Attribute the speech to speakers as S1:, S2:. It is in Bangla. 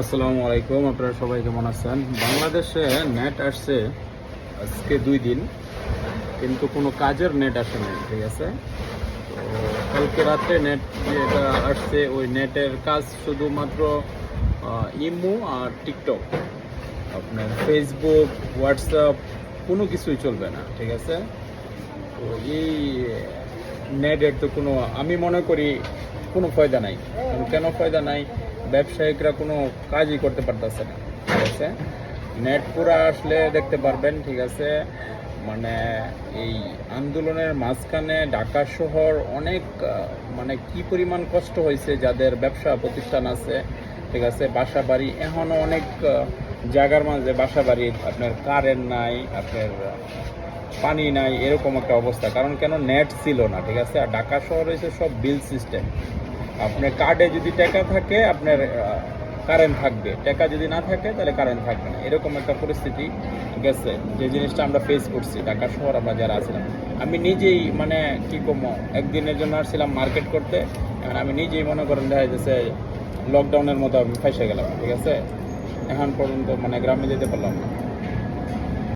S1: আসসালামু আলাইকুম, আপনারা সবাই কেমন আছেন? বাংলাদেশে নেট আসছে আজকে দুই দিন, কিন্তু কোনো কাজের নেট আসে নাই, ঠিক আছে? তো কালকে রাত্রে নেট যেটা আসছে, ওই নেটের কাজ শুধুমাত্র ইমো আর টিকটক। আপনার ফেসবুক হোয়াটসঅ্যাপ কোনো কিছুই চলবে না, ঠিক আছে? তো এই নেটের তো কোনো, আমি মনে করি কোনো ফায়দা নাই। কেন ফায়দা নাই? ব্যবসায়িকরা কোনো কাজই করতে পারতেছে না। ঠিক আছে? নেট পুরা আসলে দেখতে পারবেন, ঠিক আছে? মানে এই আন্দোলনের মাঝখানে ঢাকা শহর অনেক মানে কি পরিমাণ কষ্ট হয়েছে যাদের ব্যবসা প্রতিষ্ঠান আছে, ঠিক আছে? বাসা বাড়ি এখনও অনেক জায়গার মাঝে বাসা বাড়ি, আপনার কারেন্ট নাই, আপনার পানি নাই, এরকম একটা অবস্থা। কারণ কেন? নেট ছিল না, ঠিক আছে? আর ঢাকা শহর হয়েছে সব বিল সিস্টেম আপনার কার্ডে যদি টাকা থাকে, আপনার কারেন্ট থাকবে। টাকা যদি না থাকে, তাহলে কারেন্ট থাকবে না। এরকম একটা পরিস্থিতি গেছে। যে জিনিসটা আমরা ফেস করছি, ঢাকা শহর আমরা যারা আছিলাম। আমি নিজেই মানে কি কমো, একদিনের জন্য আসছিলাম মার্কেট করতে। এখন আমি নিজেই মনে করেন, দেখা যাচ্ছে লকডাউনের মতো আমি ফেসে গেলাম, ঠিক আছে? এখন পর্যন্ত মানে গ্রামে যেতে পারলাম না।